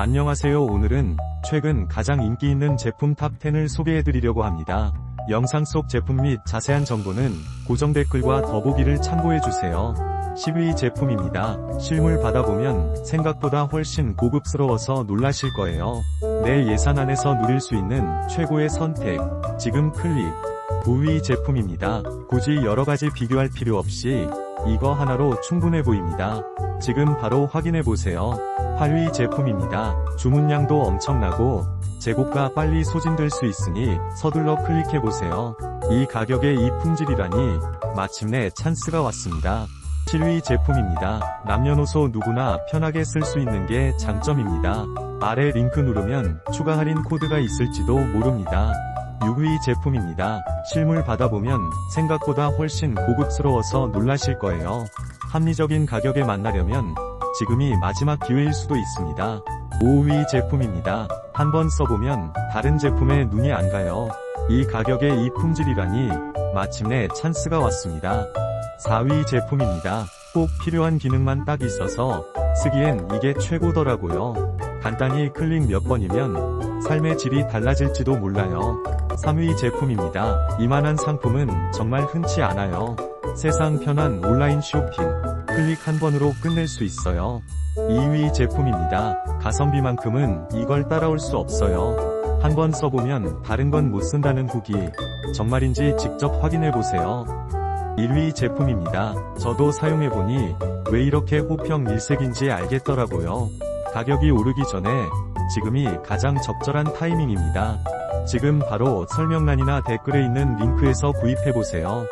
안녕하세요. 오늘은 최근 가장 인기 있는 제품 탑10을 소개해드리려고 합니다. 영상 속 제품 및 자세한 정보는 고정 댓글과 더보기를 참고해주세요. 10위 제품입니다. 실물 받아보면 생각보다 훨씬 고급스러워서 놀라실 거예요. 내 예산 안에서 누릴 수 있는 최고의 선택. 지금 클릭. 9위 제품입니다. 굳이 여러가지 비교할 필요 없이 이거 하나로 충분해 보입니다. 지금 바로 확인해 보세요. 8위 제품입니다. 주문량도 엄청나고 재고가 빨리 소진될 수 있으니 서둘러 클릭해 보세요. 이 가격에 이 품질이라니 마침내 찬스가 왔습니다. 7위 제품입니다. 남녀노소 누구나 편하게 쓸 수 있는 게 장점입니다. 아래 링크 누르면 추가 할인 코드가 있을지도 모릅니다. 6위 제품입니다. 실물 받아보면 생각보다 훨씬 고급스러워서 놀라실 거예요. 합리적인 가격에 만나려면 지금이 마지막 기회일 수도 있습니다. 5위 제품입니다. 한번 써보면 다른 제품에 눈이 안 가요. 이 가격에 이 품질이라니 마침내 찬스가 왔습니다. 4위 제품입니다. 꼭 필요한 기능만 딱 있어서 쓰기엔 이게 최고더라고요. 간단히 클릭 몇 번이면 삶의 질이 달라질지도 몰라요. 3위 제품입니다. 이만한 상품은 정말 흔치 않아요. 세상 편한 온라인 쇼핑. 클릭 한 번으로 끝낼 수 있어요. 2위 제품입니다. 가성비만큼은 이걸 따라올 수 없어요. 한 번 써보면 다른 건 못 쓴다는 후기. 정말인지 직접 확인해보세요. 1위 제품입니다. 저도 사용해보니 왜 이렇게 호평 일색인지 알겠더라고요. 가격이 오르기 전에 지금이 가장 적절한 타이밍입니다. 지금 바로 설명란이나 댓글에 있는 링크에서 구입해보세요.